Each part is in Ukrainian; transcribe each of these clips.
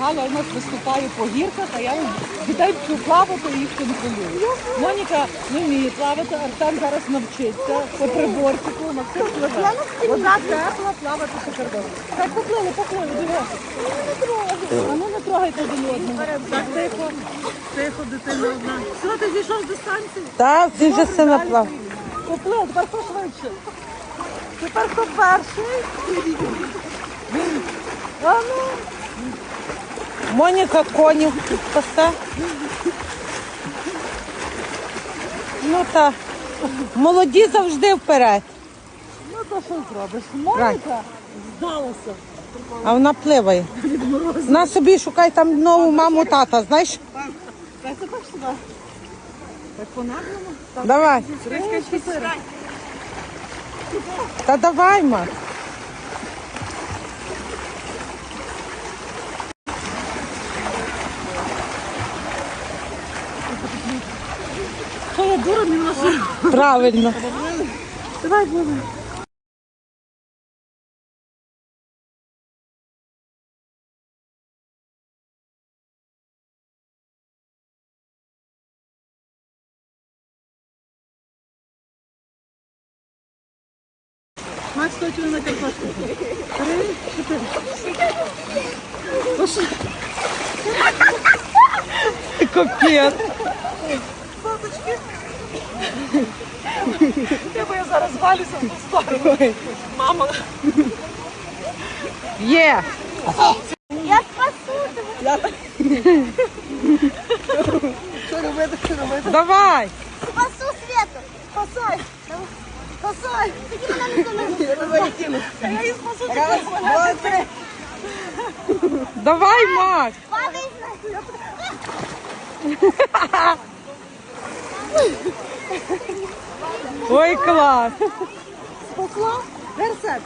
Галя у нас виступає по гірках, а я дітей вчу плавати і їх контролюю. Моніка не вміє плавати, Артем зараз навчиться по приборчику, Максим пливе. Вода тепла, плавати шикарно. Так, поплили, поплили, дивися. А ну не трогайте один одного. Так, тихо, тихо, дитина одна. Все, ти зійшов з дистанції? Так, ти вже все наплав. Поплив, тепер хто швидше? Тепер хто перший? А ну. Моніка конів пасе. Ну так. Молоді завжди вперед. Ну то що зробиш? Моніка здалася. А вона пливає. Вона собі шукає там нову маму тата, знаєш? Дай це так сюди. Так по-наглому. Давай. Та давай, ма. Що я дура, не ношу. Правильно. Давай, давай. Макс, точно на картошку. Три, чотири. Пошли. Капець. Соточки. Я бо я зараз валюся в ту сторону. Мама. Є. Я спасу тебе. Що робити, що робити? Давай. Спасу Свету. Спасай. Спасай. Тоді мене не Я тебе кину. Я її спасу. Раз, два, три. Давай, Макс. падай. Ой, клас. Спасла? Де рецепт?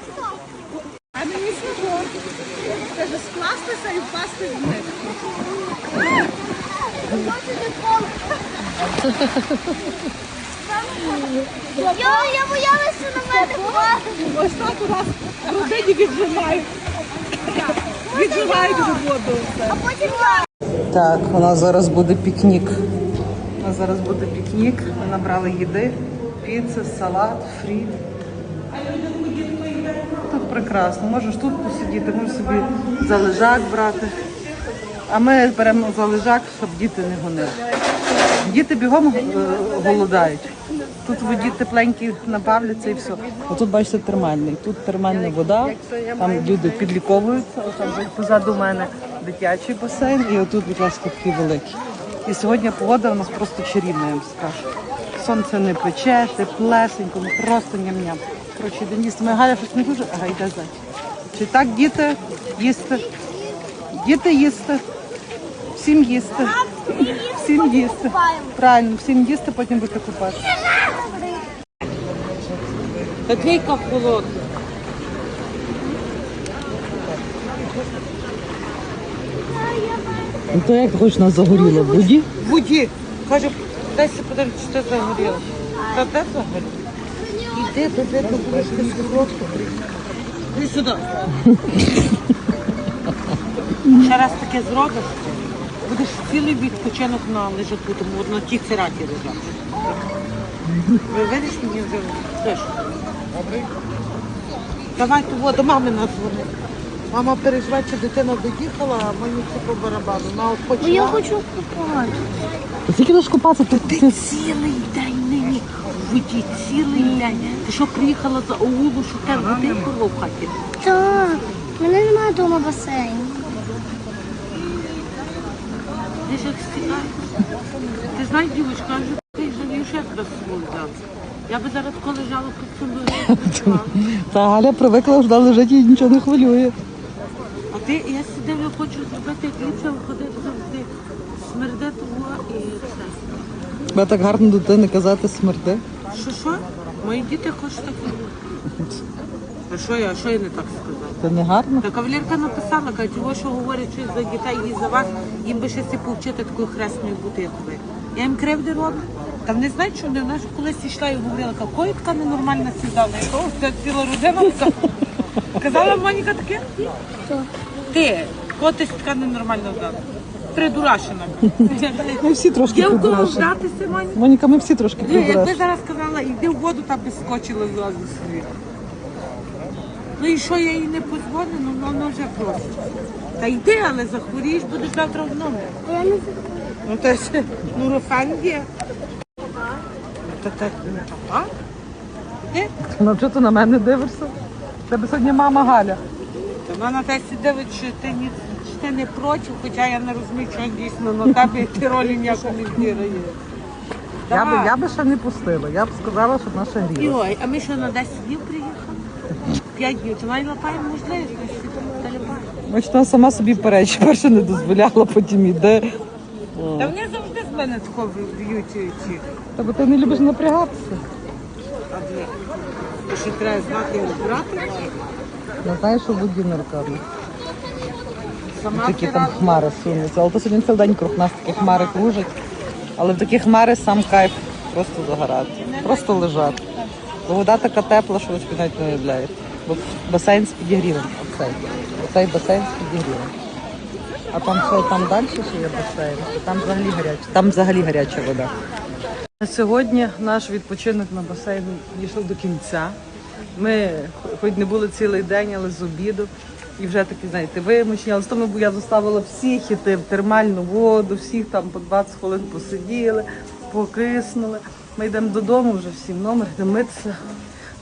А мені свого. Каже, скластися і впасти в них. Я, я боялася, що на мене падає. Ось так у нас родині віджимають. Віджимають від воду. А потім я. Так, у нас зараз буде пікнік. Нас зараз буде пікнік. Ми набрали їди, піци, салат, фрі. Тут прекрасно. Можеш тут посидіти, можеш собі за лежак брати. А ми беремо за лежак, щоб діти не гонили. Діти бігом е, голодають. Тут воді тепленькі набавляться і все. Отут, бачите, термальний. Тут термальна вода, там люди підліковуються, там позаду мене дитячий басейн, і отут, будь ласка, такий великий. І сьогодні погода у нас просто чарівна, я вам скажу. Сонце не пече, теплесенько, ну просто ням-ням. Коротше, Денис, ми Галя щось не дуже, ага, йде ззаді. Чи так, діти, їсти? Діти їсти. Всім їсти. Всім їсти. Правильно, всім їсти, потім будете купати. Та двійка холодна. Ну то як хочеш нас загоріло? В воді. Каже, дай себе подивити, що ти загоріло. Та де загоріло? Іди, де де ти будеш ти сковородку. Іди сюди. Ще раз таке зробиш, будеш цілий відпочинок на лежаку, тому на тій цираті лежати. Ви видиш мені вже? Теж. Давай ту до мами назвони. Мама переживає, що дитина доїхала, а мені це по барабану. Вона от хоче. Бо я хочу купати. Скільки будеш купатися? Тут Ти цілий день нині в воді, цілий день. Ти що приїхала за Оулу, що тебе води порвав в хаті? Так, в мене немає вдома басейну. Ти ж як стікає. Ти знаєш, дівчинка, я вже ти жалію, що я тебе з собою взяла. Я би зараз коли лежала під собою. Та Галя привикла, що лежить і нічого не хвилює. Ти, я сидів, я хочу зробити, як ліпше виходити завжди. Смерде того і все. Бо так гарно до дитини казати смерде. Що що? Мої діти хочуть так робити. А що я, а що я не так сказала? Це не гарно. Та кавалерка написала, каже, того, що говорять, що за дітей і за вас, їм би ще си повчити такою хресною бути, як ви. Я їм кривди роблю. Та вони знають, що вони вона ж колись йшла і говорила, якої така ненормальна сідала, якого ця ціла родина. Вся». Казала Моніка таке? Ти. Котись така ненормальна вдала. Придурашена. Ми всі трошки Є в кого вдатися, Моні? Моніка, ми всі трошки Ні, Якби підрашені. зараз сказала, йди в воду, там би скочила зразу собі. Ну і що я їй не позвоню, ну вона вже просить. Та йди, але захворієш, будеш завтра в номер. Я не Ну то ж нурофен є. Та так, а? Де? Ну чого ти на мене дивишся? Тебе сьогодні мама Галя. Та вона на те дивить, що ти ні, що ти не проти, хоча я не розумію, що дійсно на тебе ти ролі ніяко не вдірає. Я би, я би ще не пустила. Я б сказала, щоб наша гріла. Ой, а ми що на 10 днів приїхали? 5 днів. То навіть лапаємо можливість, ми всі там вона сама собі перечі, перше не дозволяла, потім іде. Та вони завжди з мене тако б'ють ці. Та бо ти не любиш напрягатися. А де? Що треба знати брати? Не знаєш, що воді нарками. Сама Такі там хмари сунуться. Але то сьогодні цілий день круг нас такі хмари кружать. Але в такі хмари сам кайф просто загорати. Просто лежати. Бо вода така тепла, що ви навіть не уявляєте. Бо басейн з підігрівом. Оцей. Оцей басейн з підігрівом. А там що там далі ще є басейн, там взагалі гаряча. Там взагалі гаряча вода. На сьогодні наш відпочинок на басейні дійшов до кінця. Ми хоч не були цілий день, але з обіду. І вже такі, знаєте, вимучені. Але з тому бо я заставила всіх іти в термальну воду, всіх там по 20 хвилин посиділи, покиснули. Ми йдемо додому вже всі в номер, йдемо митися,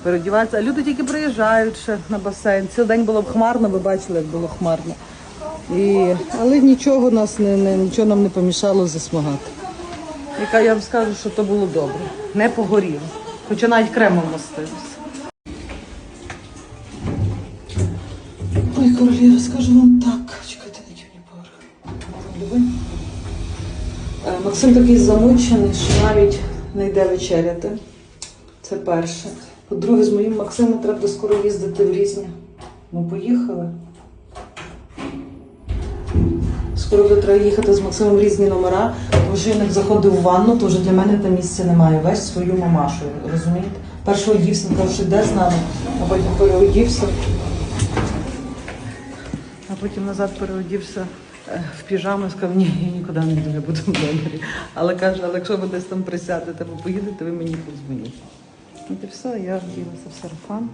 переодіватися. А люди тільки приїжджають ще на басейн. Цілий день було б хмарно, ви бачили, як було хмарно. І... Але нічого нас не, не, нічого нам не помішало засмагати. Яка я вам скажу, що то було добре. Не погоріло. Хоча навіть кремом мастилося. Ой, королева, скажу вам так. Чекайте, не мені поверх. Е, Максим такий замучений, що навіть не йде вечеряти. Це перше. По-друге, з моїм Максимом треба скоро їздити в різні. Ми поїхали. Скоро буде треба їхати з Максимом в різні номера, тому що як заходив у ванну, то вже для мене там місця немає. Весь свою мамашу, розумієте? Перший одівся, він каже, що йде з нами, а потім переодівся. А потім назад переодівся е, в піжаму і сказав, ні, я нікуди не йду, я буду в номері. Але каже, але якщо ви десь там присядете або поїдете, ви мені подзвоніть. От і все, я вділася в сарафан,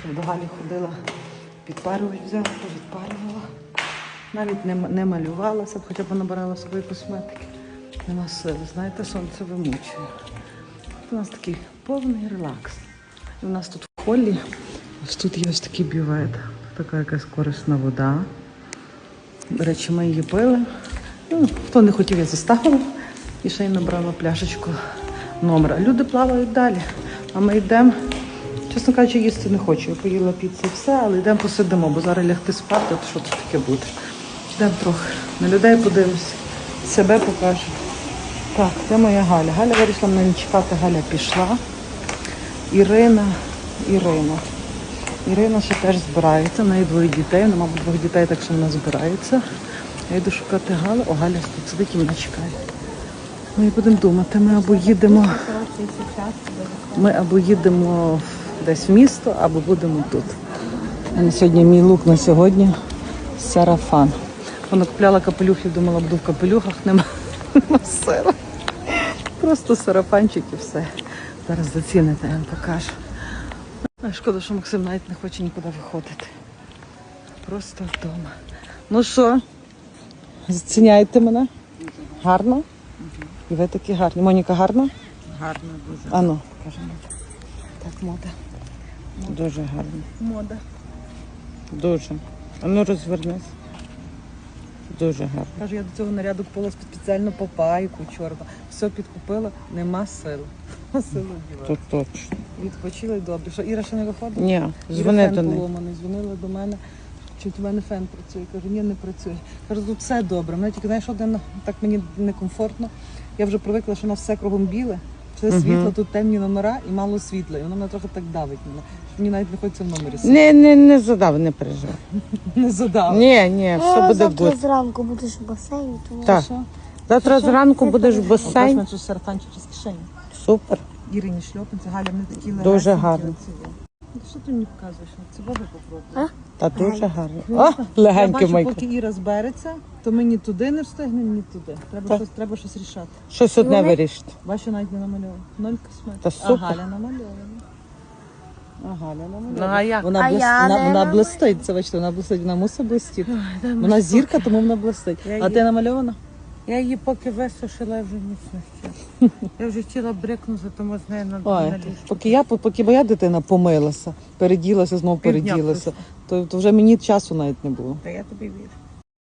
що до Галі ходила, підпарювач взяла, відпарювала. Навіть не, не малювалася, хоча б набирала собі косметики. Нема сили. Знаєте, сонце вимучує. У нас такий повний релакс. І у нас тут в холлі, ось тут є ось такий бювет, така якась корисна вода. До речі, ми її пили. Ну, хто не хотів, я заставила. І ще й набрала пляшечку номера. Люди плавають далі. А ми йдемо. Чесно кажучи, їсти не хочу. Я поїла піцу і все, але йдемо посидимо, бо зараз лягти спати, от що це таке буде. Йдемо трохи. На людей подивимося, себе покажу. Так, де моя Галя? Галя вирішила мене не чекати, Галя пішла. Ірина, Ірина. Ірина ще теж збирається, в неї двоє дітей, вона, мабуть, двох дітей, так що вона збирається. Я йду шукати Галю, о, Галя тут сидить і мене чекає. Ми будемо думати, ми або їдемо. Ми або їдемо десь в місто, або будемо тут. Мене сьогодні мій лук на сьогодні сарафан. Вона купляла капелюхи, думала, буду в капелюхах, нема, нема сира. Просто сарафанчик і все. Зараз заціните, я вам покажу. Шкода, що Максим навіть не хоче нікуди виходити. Просто вдома. Ну що, заціняєте мене? Гарно? І ви такі гарні. Моніка гарна? Гарно дуже. Ану, покажи мені. Так, мода. Дуже гарно. Мода. Дуже. А ну розвернись. Дуже гарно. Кажу, я до цього наряду купила спеціально попайку чорну. Все підкупила, нема сил. Нема сил одягати. То точно. Відпочила і добре. Що Іра ще не виходить? Ні, дзвони до неї. поломаний. Дзвонила до мене. Чи у мене фен працює? Кажу, ні, не працює. Кажу, тут все добре. Мене тільки знаєш, один так мені некомфортно. Я вже привикла, що у нас все кругом біле. Все Мгм. світло, тут темні номера і мало світла. І воно мене трохи так давить мене. що Мені навіть не хочеться в номері сидіти. Не, не, не задав, не переживай. Не задав. Ні, ні, все Я буде завтра гуд. зранку будеш в басейні, тому Так. Що? Завтра зранку будеш в басейн. сарафанчик з кишені. Супер. Ірині шльопанці, Галя, вони такі Дуже легесенькі гарно. Що ти мені показуєш? Це баби попробуй. Та дуже гарно. Я О, легеньке бачу, майка. поки Іра збереться, то ми ні туди не встигнемо, ні туди. Треба, Так. щось, треба щось рішати. Щось одне вирішити. Бачу, навіть не намальовано. Ноль косметики. Та А. Галя намальована. А Галя намальована. Ну, а як? Вона, А блис... я вона, не вона намалюю. блистить. Це бачите, вона блистить, вона мусить блистіти. Вона зірка, тому вона блистить. Я А її- ти намальована? Я її поки висушила, я вже ніч не ще. Я вже хотіла брикнути, тому з нею на, Ой, на ліжку. поки я, поки моя дитина помилася, переділася, знову Півдня переділася, то, то вже мені часу навіть не було. Та я тобі вірю.